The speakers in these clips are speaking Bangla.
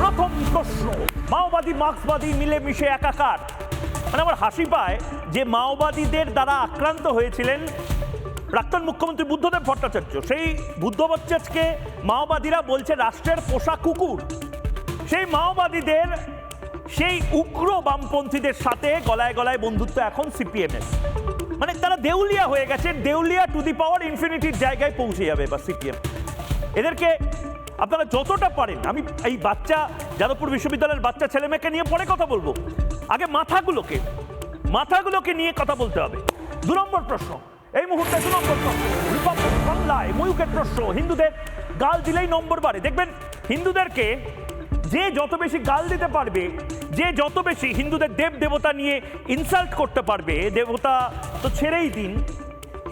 প্রথম প্রশ্ন, মাওবাদী মার্ক্সবাদী মিলেমিশে একাকার। মানে আমার হাসি পায় যে মাওবাদীদের দ্বারা আক্রান্ত হয়েছিলেন প্রাক্তন মুখ্যমন্ত্রী বুদ্ধদেব ভট্টাচার্য। সেই বুদ্ধ ভট্টাচার্যকে মাওবাদীরা বলছে রাষ্ট্রের পোষা কুকুর। সেই মাওবাদীদের, সেই উগ্র বামপন্থীদের সাথে গলায় গলায় বন্ধুত্ব এখন সিপিএমের। মানে তারা দেউলিয়া হয়ে গেছে, দেউলিয়া টু দি পাওয়ার ইনফিনিটির জায়গায় পৌঁছে যাবে বা সিপিএম। এদেরকে আপনারা যতটা পারেন, আমি এই বাচ্চা, যাদবপুর বিশ্ববিদ্যালয়ের বাচ্চা ছেলে মেয়েকে নিয়ে পরে কথা বলব। আগে মাথাগুলোকে মাথাগুলোকে নিয়ে কথা বলতে হবে। দু নম্বর প্রশ্ন, এই মুহূর্তে দু নম্বর প্রশ্ন বাংলায় ময়ূকের প্রশ্ন, হিন্দুদের গাল দিলেই নম্বর বাড়ে। দেখবেন, হিন্দুদেরকে যে যত বেশি গাল দিতে পারবে, যে যত বেশি হিন্দুদের দেব দেবতা নিয়ে ইনসাল্ট করতে পারবে, দেবতা তো ছেড়েই দিন।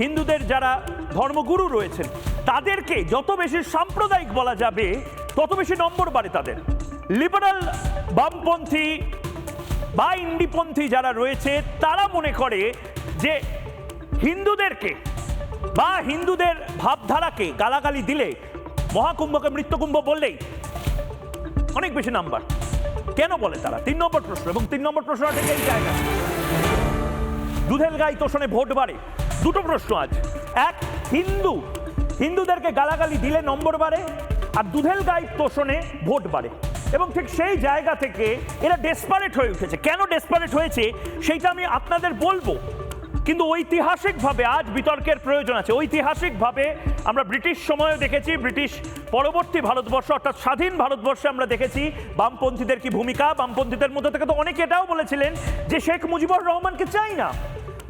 হিন্দুদের যারা ধর্মগুরু রয়েছেন, তাদেরকে যত বেশি সাম্প্রদায়িক বলা যাবে, তত বেশি নম্বর বাড়ে তাদের। লিবারাল বামপন্থী বা ইন্ডিপন্থী যারা রয়েছে, তারা মনে করে যে হিন্দুদেরকে বা হিন্দুদের ভাবধারাকে গালাগালি দিলে, মহাকুম্ভকে মৃত্যুকুম্ভ বললেই অনেক বেশি নাম্বার। কেন বলে তারা? তিন নম্বর প্রশ্ন, এবং তিন নম্বর প্রশ্ন থেকে এই জায়গা দুধেল গাই তোষণে ভোট বাড়ে। দুটো প্রশ্ন আছে এক হিন্দু। হিন্দুদেরকে গালাগালি দিলে নম্বর বাড়ে আর দুধেল গাই তোষণে ভোট বাড়ে। এবং ঠিক সেই জায়গা থেকে এরা ডেসপারেট হয়ে উঠেছে। কেন ডেসপারেট হয়েছে সেইটা আমি আপনাদের বলব। কিন্তু ঐতিহাসিকভাবে আজ বিতর্কের প্রয়োজন আছে। ঐতিহাসিকভাবে আমরা ব্রিটিশ সময়ও দেখেছি, ব্রিটিশ পরবর্তী ভারতবর্ষ অর্থাৎ স্বাধীন ভারতবর্ষে আমরা দেখেছি বামপন্থীদের কি ভূমিকা। বামপন্থীদের মধ্যে থেকে তো অনেকে এটাও বলেছিলেন যে শেখ মুজিবুর রহমানকে চাই না।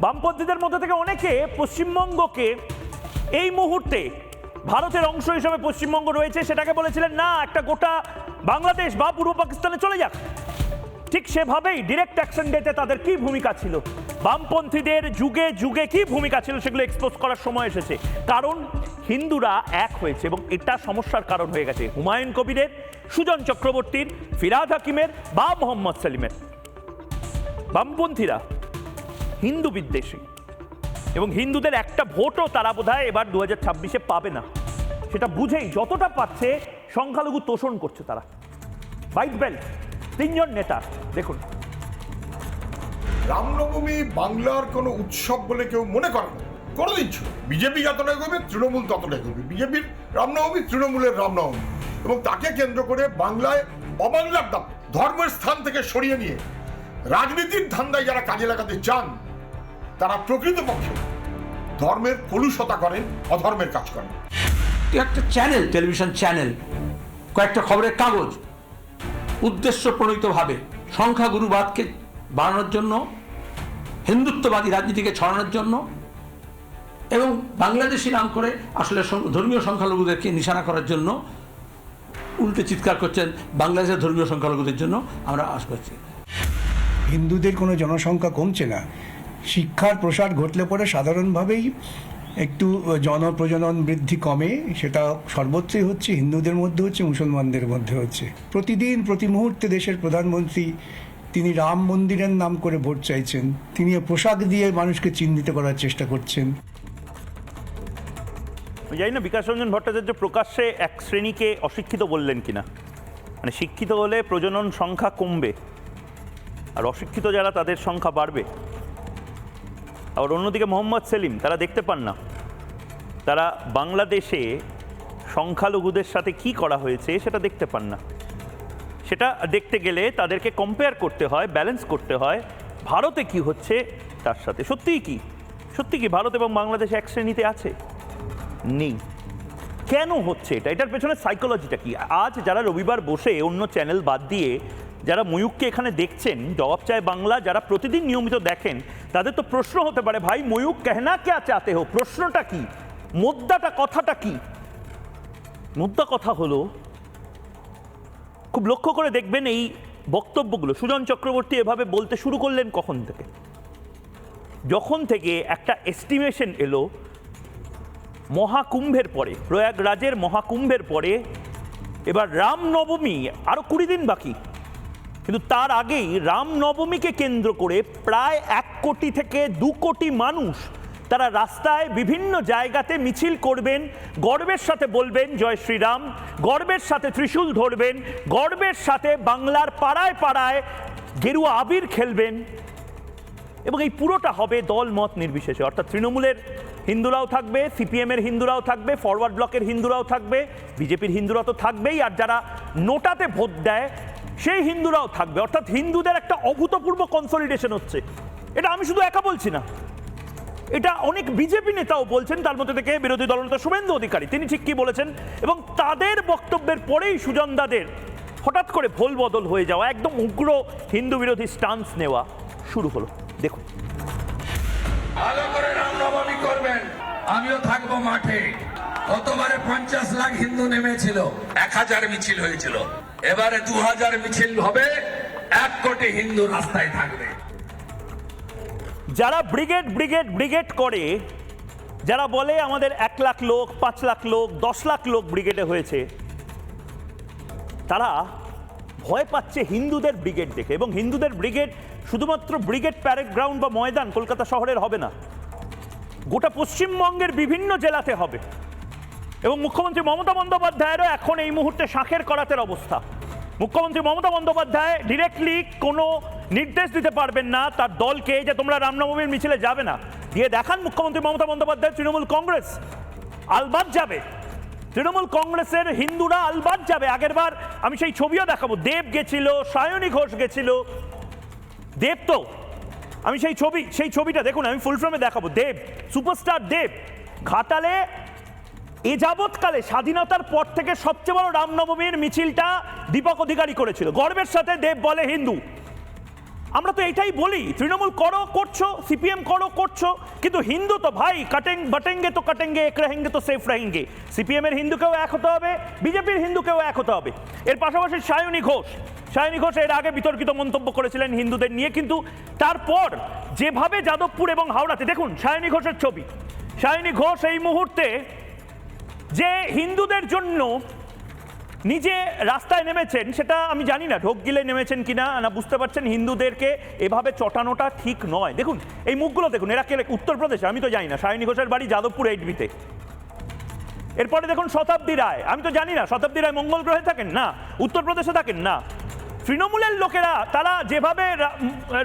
বামপন্থীদের মধ্যে থেকে অনেকে পশ্চিমবঙ্গকে এই মুহূর্তে ভারতের অংশ হিসেবে পশ্চিমবঙ্গ রয়েছে, সেটাকে বলেছিলেন, না, একটা গোটা বাংলাদেশ বা পূর্ব পাকিস্তানে চলে যাক। ঠিক সেভাবেই ডিরেক্ট অ্যাকশন ডেতে তাদের কি ভূমিকা ছিল? বামপন্থীদের যুগে যুগে কি ভূমিকা ছিল সেগুলো এক্সপোজ করার সময় এসেছে। কারণ হিন্দুরা এক হয়েছে এবং এটা সমস্যার কারণ হয়ে গেছে। হুমায়ুন কবিরের, সুজন চক্রবর্তীর, ফিরাদ হাকিমের বা মোহাম্মদ সেলিমের। বামপন্থীরা হিন্দু বিদ্বেষী। এবং হিন্দুদের একটা ভোটও তারা বোধহয় এবার দু হাজার ছাব্বিশে পাবে না। সেটা বুঝেই যতটা পাচ্ছে সংখ্যালঘু তোষণ করছে তারা। হোয়াইট বেল্ট তিনজন নেতা, দেখুন। রামনবমী বাংলার কোনো উৎসব বলে কেউ মনে করে না। কোনোদিন বিজেপি যতটা এগোবে, তৃণমূল ততটা এগোবে। বিজেপির রামনবমী তৃণমূলের রামনবমী। এবং তাকে কেন্দ্র করে বাংলায় অবাংলার দাম ধর্মের স্থান থেকে সরিয়ে নিয়ে রাজনীতির ধান্দায় যারা কাজে লাগাতে চান তারা প্রকৃতপক্ষে ধর্মের কলুষতা করেন অধর্মের কাজ করেন একটা চ্যানেল টেলিভিশন চ্যানেল কয়েকটা খবরের কাগজ উদ্দেশ্য প্রণীতভাবে সংখ্যাগুরুবাদকে বাড়ানোর জন্য হিন্দুত্ববাদী রাজনীতিকে ছড়ানোর জন্য এবং বাংলাদেশি নাম করে আসলে ধর্মীয় সংখ্যালঘুদেরকে নিশানা করার জন্য উল্টে চিৎকার করছেন বাংলাদেশের ধর্মীয় সংখ্যালঘুদের জন্য আমরা আশ করছি। হিন্দুদের কোনো জনসংখ্যা কমছে না। শিক্ষার প্রসার ঘটলে পরে সাধারণভাবেই একটু জনপ্রজনন বৃদ্ধি কমে। সেটা সর্বত্রই হচ্ছে, হিন্দুদের মধ্যে হচ্ছে, মুসলমানদের মধ্যে হচ্ছে। প্রতিদিন, প্রতি মুহূর্তে দেশের প্রধানমন্ত্রী, তিনি রাম মন্দিরের নাম করে ভোট চাইছেন। তিনি পোশাক দিয়ে মানুষকে চিহ্নিত করার চেষ্টা করছেন। জানি না বিকাশ রঞ্জন ভট্টাচার্য প্রকাশ্যে এক শ্রেণীকে অশিক্ষিত বললেন কিনা। মানে শিক্ষিত হলে প্রজনন সংখ্যা কমবে, আর অশিক্ষিত যারা, তাদের সংখ্যা বাড়বে। আর অন্যদিকে মোহাম্মদ সেলিম, তারা দেখতে পান না। তারা বাংলাদেশে সংখ্যালঘুদের সাথে কি করা হয়েছে সেটা দেখতে পান না। সেটা দেখতে গেলে তাদেরকে কম্পেয়ার করতে হয় ব্যালেন্স করতে হয়, ভারতে কি হচ্ছে তার সাথে। সত্যিই কি? সত্যি কি ভারত এবং বাংলাদেশ এক শ্রেণীতে আছে? নেই। কেন হচ্ছে এটা? এটার পেছনে সাইকোলজিটা কি? আজ যারা রবিবার বসে অন্য চ্যানেল বাদ দিয়ে যারা ময়ূককে এখানে দেখছেন, জবাব চায় বাংলা, যারা প্রতিদিন নিয়মিত দেখেন, তাদের তো প্রশ্ন হতে পারে, ভাই, ময়ূক কেহনা কে চাতে হো? প্রশ্নটা কি? মুদ্রাটা কথাটা কি? মুদ্রা কথা হলো, খুব লক্ষ্য করে দেখবেন এই বক্তব্যগুলো। সুজন চক্রবর্তী এভাবে বলতে শুরু করলেন কখন থেকে? যখন থেকে একটা এস্টিমেশন এলো, মহাকুম্ভের পরে, প্রয়াগরাজের মহাকুম্ভের পরে, এবার রামনবমী, আরও কুড়ি দিন বাকি। কিন্তু তার আগেই রামনবমীকে কেন্দ্র করে প্রায় এক কোটি থেকে দু কোটি মানুষ তারা রাস্তায় বিভিন্ন জায়গাতে মিছিল করবেন, গর্বের সাথে বলবেন, জয় শ্রীরাম। গর্বের সাথে ত্রিশূল ধরবেন, গর্বের সাথে বাংলার পাড়ায় পাড়ায় গেরুয়া আবির খেলবেন। এবং এই পুরোটা হবে দল মত নির্বিশেষে। অর্থাৎ তৃণমূলের হিন্দুরাও থাকবে, সিপিএমের হিন্দুরাও থাকবে, ফরওয়ার্ড ব্লকের হিন্দুরাও থাকবে, বিজেপির হিন্দুরা তো থাকবেই। আর যারা নোটাতে ভোট দেয় সেই হিন্দুরাও থাকবে। অর্থাৎ হিন্দুদের একটা অভূতপূর্ব কনসলিডেশন হচ্ছে। এটা আমি শুধু একা বলছি না। এটা অনেক বিজেপি নেতাও বলছেন, তার মধ্যে থেকে বিরোধী দলনেতা শুভেন্দু অধিকারী। তিনি ঠিক কি বলেছেন? এবং তাদের বক্তব্যের পরেই সুজনদাদের হঠাৎ করে ভোল বদল হয়ে যাওয়া, একদম উগ্র হিন্দু বিরোধী স্টান্স নেওয়া শুরু হলো। দেখুন। ভালো করে রামনবমী করবেন। আমিও থাকব মাঠে। গতবারে পঞ্চাশ লাখ হিন্দু নেমেছিল। এক হাজার মিছিল হয়েছিল। এবারে দু হাজার মিছিল হবে, এক কোটি হিন্দু রাস্তায় থাকবে। যারা ব্রিগেড ব্রিগেড ব্রিগেড করে, যারা বলে আমাদের এক লাখ লোক, পাঁচ লাখ লোক, দশ লাখ লোক ব্রিগেডে হয়েছে, তারা ভয় পাচ্ছে হিন্দুদের ব্রিগেড দেখে। এবং হিন্দুদের ব্রিগেড শুধুমাত্র ব্রিগেড প্যারেড গ্রাউন্ড বা ময়দান কলকাতা শহরের হবে না, গোটা পশ্চিমবঙ্গের বিভিন্ন জেলাতে হবে। এবং মুখ্যমন্ত্রী মমতা বন্দ্যোপাধ্যায়েরও এখন এই মুহূর্তে শাঁখের করাতের অবস্থা। মুখ্যমন্ত্রী মমতা বন্দ্যোপাধ্যায় ডিরেক্টলি কোনো নির্দেশ দিতে পারবেন না তার দলকে যে তোমরা রামনবমীর মিছিলে যাবে না। দিয়ে দেখান মুখ্যমন্ত্রী মমতা বন্দ্যোপাধ্যায়, তৃণমূল কংগ্রেস আলবাদ যাবে। তৃণমূল কংগ্রেসের হিন্দুরা আলবাদ যাবে। আগেরবার আমি সেই ছবিও দেখাবো। দেব গেছিল, সায়নী ঘোষ গেছিল। দেব তো। আমি সেই ছবি, সেই ছবিটা দেখুন, আমি ফুল ফ্রেমে দেখাবো। দেব সুপারস্টার দেব। ঘাটালে এ যাবৎকালে স্বাধীনতার পর থেকে সবচেয়ে বড় রামনবমীর মিছিলটা দীপক অধিকারী করেছিল। গর্বের সাথে দেব বলে হিন্দু। আমরা তো এটাই বলি, তৃণমূল করো, করছ, সিপিএম করো, করছ, কিন্তু হিন্দু তো ভাই, কাটেং বাটেঙ্গে তো কাটেঙ্গে, এক রেহেঙ্গে তো সেফ রেহেঙ্গে। সিপিএম এর হিন্দুকেও এক হতে হবে, বিজেপির হিন্দুকেও এক হতে হবে। এর পাশাপাশি সায়নী ঘোষ। সায়নী ঘোষ এর আগে বিতর্কিত মন্তব্য করেছিলেন হিন্দুদের নিয়ে, কিন্তু তারপর যেভাবে যাদবপুর এবং হাওড়াতে, দেখুন, সায়নী ঘোষের ছবি। সায়নী ঘোষ এই মুহূর্তে যে হিন্দুদের জন্য নিজে রাস্তায় নেমেছেন, সেটা আমি জানি না, ঢোক গিলে নেমেছেন কিনা, না বুঝতে পারছেন হিন্দুদেরকে এভাবে চটানোটা ঠিক নয়। দেখুন, এই মুখগুলো দেখুন, এরা কে, উত্তরপ্রদেশে, আমি তো জানি না, সায়নী ঘোষের বাড়ি যাদবপুর এইটবিতে এরপরে দেখুন শতাব্দী রায়, আমি তো জানি না, শতাব্দী রায় মঙ্গল গ্রহে থাকেন না, উত্তরপ্রদেশে থাকেন না। তৃণমূলের লোকেরা, তারা যেভাবে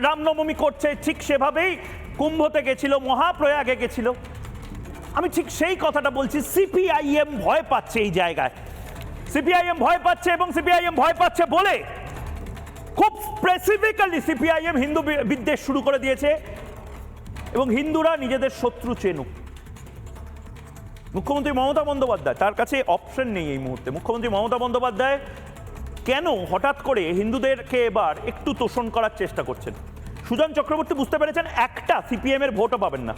রামনবমী করছে, ঠিক সেভাবেই কুম্ভতে গেছিল, মহাপ্রয়াগে গেছিল। আমি ঠিক সেই কথাটা বলছি সিপিআইএম ভয় পাচ্ছে এই জায়গায়। সিপিআইএম ভয় পাচ্ছে এবং সিপিআইএম ভয় পাচ্ছে বলে খুব স্পেসিফিক্যালি সিপিআইএম হিন্দু বিদ্বেষ শুরু করে দিয়েছে এবং হিন্দুরা নিজেদের শত্রু চেনুক। মুখ্যমন্ত্রী মমতা বন্দ্যোপাধ্যায়, তার কাছে অপশন নেই এই মুহূর্তে। মুখ্যমন্ত্রী মমতা বন্দ্যোপাধ্যায় কেন হঠাৎ করে হিন্দুদেরকে এবার একটু তোষণ করার চেষ্টা করছেন? সুজন চক্রবর্তী বুঝতে পেরেছেন একটা সিপিএম এর ভোটও পাবেন না।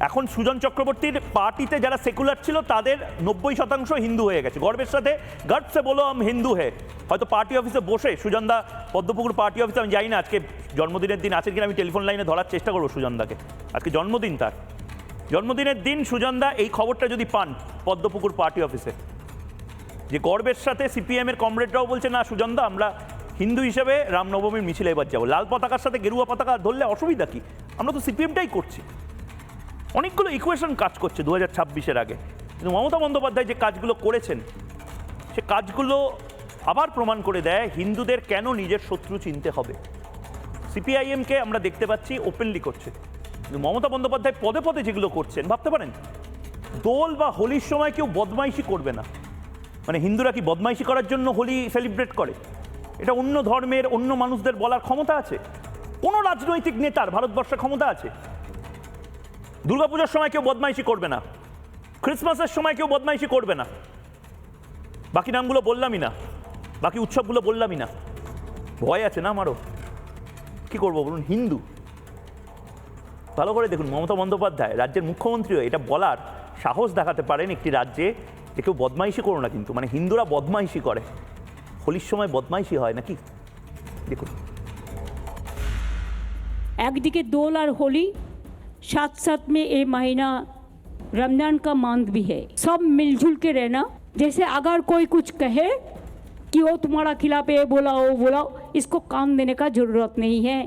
এখন সুজন চক্রবর্তীর পার্টিতে যারা সেকুলার ছিল, তাদের নব্বই শতাংশ হিন্দু হয়ে গেছে। গর্বের সাথে গর্বসে বলো, আম হিন্দু হে। হয়তো পার্টি অফিসে বসে সুজনদা, পদ্মপুকুর পার্টি অফিসে, আমি জানি না, আজকে জন্মদিনের দিন আছে কিনা, আমি টেলিফোন লাইনে ধরার চেষ্টা করব সুজনদাকে। আজকে জন্মদিন তার। জন্মদিনের দিন সুজনদা এই খবরটা যদি পান পদ্মপুকুর পার্টি অফিসে। যে গর্বের সাথে সিপিএমের কমরেডরাও বলছে, না সুজনদা, আমরা হিন্দু হিসেবে রামনবমীর মিছিলে এবার যাব। লাল পতাকার সাথে গেরুয়া পতাকা ধরলে অসুবিধা কি? আমরা তো সিপিএমটাই করছি। অনেকগুলো ইকুয়েশন কাজ করছে দু হাজার ছাব্বিশের আগে। কিন্তু মমতা বন্দ্যোপাধ্যায় যে কাজগুলো করেছেন, সে কাজগুলো আবার প্রমাণ করে দেয় হিন্দুদের কেন নিজের শত্রু চিনতে হবে। সিপিআইএমকে আমরা দেখতে পাচ্ছি ওপেনলি করছে। কিন্তু মমতা বন্দ্যোপাধ্যায় পদে পদে যেগুলো করছেন, ভাবতে পারেন? দোল বা হোলির সময় কেউ বদমাইশি করবে না। মানে হিন্দুরা কি বদমাইশি করার জন্য হোলি সেলিব্রেট করে? এটা অন্য ধর্মের, অন্য মানুষদের বলার ক্ষমতা আছে? কোনো রাজনৈতিক নেতার ভারতবর্ষে ক্ষমতা আছে? দুর্গাপূজার সময় কেউ বদমাইশি করবে না। ক্রিসমাসের সময় কেউ বদমাইশি করবে না। বাকি নামগুলো বললামই না। বাকি উৎসবগুলো বললামই না। ভয় আছে না আমারও? কি করব বলুন, হিন্দু। ভালো করে দেখুন, মমতা বন্দ্যোপাধ্যায়, রাজ্যের মুখ্যমন্ত্রীও এটা বলার সাহস দেখাতে পারেন একটি রাজ্যে যে কেউ বদমাইশি করো না কিন্তু। মানে হিন্দুরা বদমাইশি করে। হোলির সময় বদমাইশি হয় নাকি? দেখুন। একদিকে দোল আর হোলি साथ साथ में ये महीना रमजान का मंथ भी है सब मिलजुल के रहना जैसे अगर कोई कुछ कहे कि वो तुम्हारा खिलाफ ये बोला वो बोला इसको काम देने का ज़रूरत नहीं है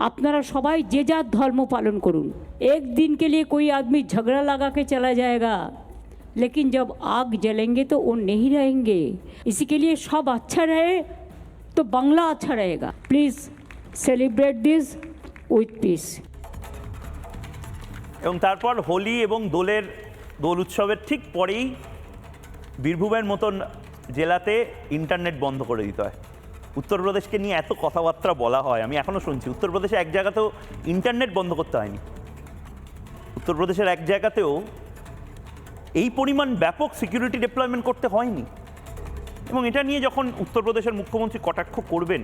আপনারা সবাই যে যার धर्म पालन करूं एक दिन के लिए कोई आदमी झगड़ा लगा के चला जाएगा लेकिन जब आग जलेंगे तो वो नहीं रहेंगे इसी के लिए सब अच्छा रहे तो बांग्ला अच्छा रहेगा please celebrate this with peace এবং তারপর হোলি এবং দোলের, দোল উৎসবের ঠিক পরেই বীরভূমের মতন জেলাতে ইন্টারনেট বন্ধ করে দিতে হয়। উত্তরপ্রদেশকে নিয়ে এত কথাবার্তা বলা হয়, আমি এখনও শুনছি। উত্তরপ্রদেশে এক জায়গাতেও ইন্টারনেট বন্ধ করতে হয়নি। উত্তরপ্রদেশের এক জায়গাতেও এই পরিমাণ ব্যাপক সিকিউরিটি ডিপ্লয়মেন্ট করতে হয়নি। এবং এটা নিয়ে যখন উত্তরপ্রদেশের মুখ্যমন্ত্রী কটাক্ষ করবেন,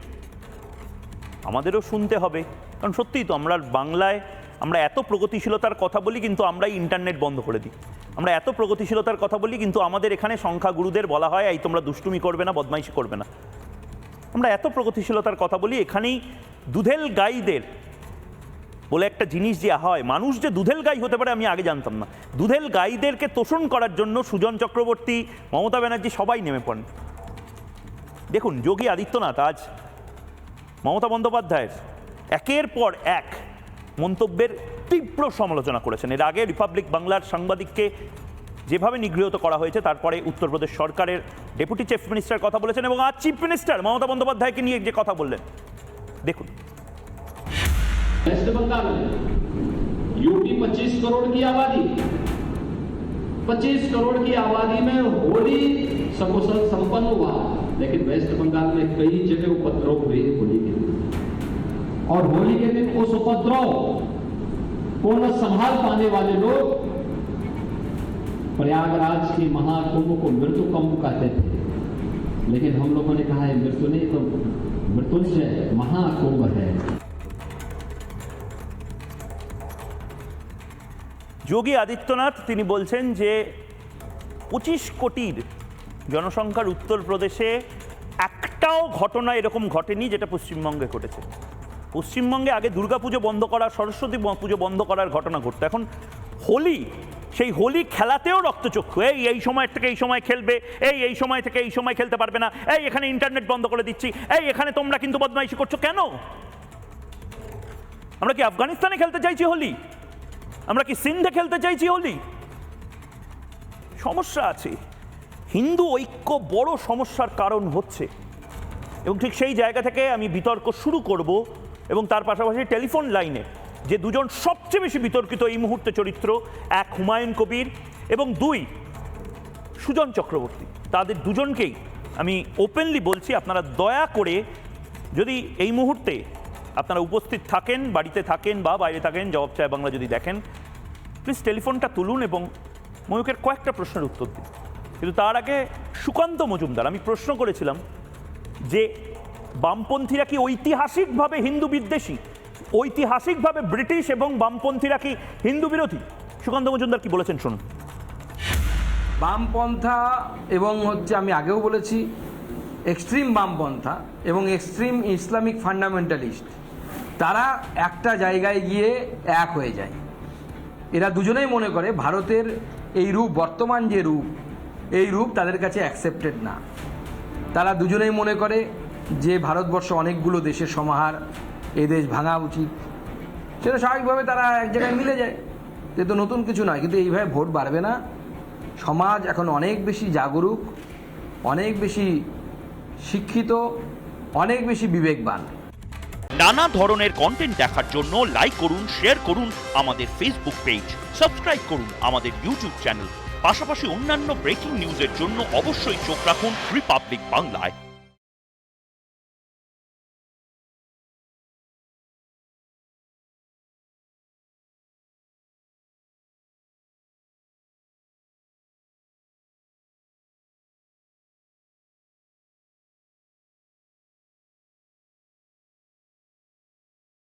আমাদেরও শুনতে হবে। কারণ সত্যিই তো আমরা বাংলায় আমরা এত প্রগতিশীলতার কথা বলি কিন্তু আমরাই ইন্টারনেট বন্ধ করে দিই। আমরা এত প্রগতিশীলতার কথা বলি কিন্তু আমাদের এখানে সংখ্যাগুরুদের বলা হয়, এই তোমরা দুষ্টুমি করবে না, বদমাইশি করবে না। আমরা এত প্রগতিশীলতার কথা বলি, এখানেই দুধেল গাইদের বলে একটা জিনিস যে হয়। মানুষ যে দুধেল গাই হতে পারে আমি আগে জানতাম না। দুধেল গাইদেরকে তোষণ করার জন্য সুজন চক্রবর্তী, মমতা ব্যানার্জি সবাই নেমে পড়েন। দেখুন, যোগী আদিত্যনাথ আজ মমতা বন্দ্যোপাধ্যায়ের একের পর এক মন্তব্যের তীব্র সমালোচনা করেছেন এর আগে রিপাবলিক বাংলার সাংবাদিককে যেভাবে নিগৃহীত করা হয়েছে তারপরে উত্তরপ্রদেশ সরকারের ডেপুটি চিফ মিনিস্টার কথা বলেছেন এবং আজ চিফ মিনিস্টার মমতা বন্দ্যোপাধ্যায়কে নিয়ে যে কথা বললেন দেখুন वेस्ट बंगाल में यूपी 25 करोड़ की आबादी 25 करोड़ की आबादी में होली सकुशल संपन्न हुआ लेकिन वेस्ट बंगाल में कई जगह उपद्रव हुए होली के दिन और होली के दिन उस उपद्रव को न संभाल पाने वाले लोग प्रयागराज के महाकुंभ को मृत्यु कुंभ कहते थे लेकिन हम लोगों ने कहा है मृत्यु नहीं तो मृत्युंजय महाकुंभ है যোগী আদিত্যনাথ তিনি বলছেন যে পঁচিশ কোটির জনসংখ্যার উত্তরপ্রদেশে একটাও ঘটনা এরকম ঘটেনি যেটা পশ্চিমবঙ্গে ঘটেছে পশ্চিমবঙ্গে আগে দুর্গাপুজো বন্ধ করা, সরস্বতী পুজো বন্ধ করার ঘটনা ঘটতো। এখন হোলি, সেই হোলি খেলাতেও রক্তচক্ষু। এই এই সময় থেকে এই সময় খেলবে, এই এই সময় থেকে এই সময় খেলতে পারবে না, এই, এখানে ইন্টারনেট বন্ধ করে দিচ্ছি, এই, এখানে তোমরা কিন্তু বদমাইশি করছ কেন? আমরা কি আফগানিস্তানে খেলতে চাইছি হোলি? আমরা কি সিন্ধে খেলতে চাইছি হোলি? সমস্যা আছে। হিন্দু ঐক্য বড় সমস্যার কারণ হচ্ছে। এবং ঠিক সেই জায়গা থেকে আমি বিতর্ক শুরু করব এবং তার পাশাপাশি টেলিফোন লাইনে যে দুজন সবচেয়ে বেশি বিতর্কিত এই মুহূর্তে চরিত্র, এক হুমায়ুন কবির এবং দুই সুজন চক্রবর্তী। তাদের দুজনকেই আমি ওপেনলি বলছি, আপনারা দয়া করে যদি এই মুহূর্তে আপনারা উপস্থিত থাকেন, বাড়িতে থাকেন বা বাইরে থাকেন, জবাব চায় বাংলা যদি দেখেন প্লিজ টেলিফোনটা তুলুন এবং ময়ূকের কয়েকটা প্রশ্নের উত্তর দিন। কিন্তু তার আগে সুকান্ত মজুমদার, আমি প্রশ্ন করেছিলাম যে বামপন্থীরা কি ঐতিহাসিকভাবে হিন্দু বিদ্বেষী? ঐতিহাসিকভাবে ব্রিটিশ এবং বামপন্থীরা কি হিন্দু বিরোধী? সুকান্ত মজুমদার কি বলেছেন শুনুন। বামপন্থা এবং হচ্ছে আমি আগেও বলেছি এক্সট্রিম বামপন্থা এবং এক্সট্রিম ইসলামিক ফান্ডামেন্টালিস্ট তারা একটা জায়গায় গিয়ে এক হয়ে যায়। এরা দুজনেই মনে করে ভারতের এই রূপ, বর্তমান যে রূপ, এই রূপ তাদের কাছে অ্যাকসেপ্টেড না। তারা দুজনেই মনে করে যে ভারতবর্ষ অনেকগুলো দেশের সমাহার এই দেশ ভাঙা উচিত, সেটা স্বাভাবিকভাবে তারা এক জায়গায় মিলে যায়। এ তো নতুন কিছু নয়, কিন্তু এইভাবে ভোট বাড়বে না। সমাজ এখন অনেক বেশি জাগরুক, অনেক বেশি শিক্ষিত, অনেক বেশি বিবেকবান। নানা ধরনের কন্টেন্ট দেখার জন্য লাইক করুন শেয়ার করুন আমাদের ফেসবুক পেজ সাবস্ক্রাইব করুন আমাদের ইউটিউব চ্যানেল পাশাপাশি অন্যান্য ব্রেকিং নিউজের জন্য অবশ্যই চোখ রাখুন রিপাবলিক বাংলায়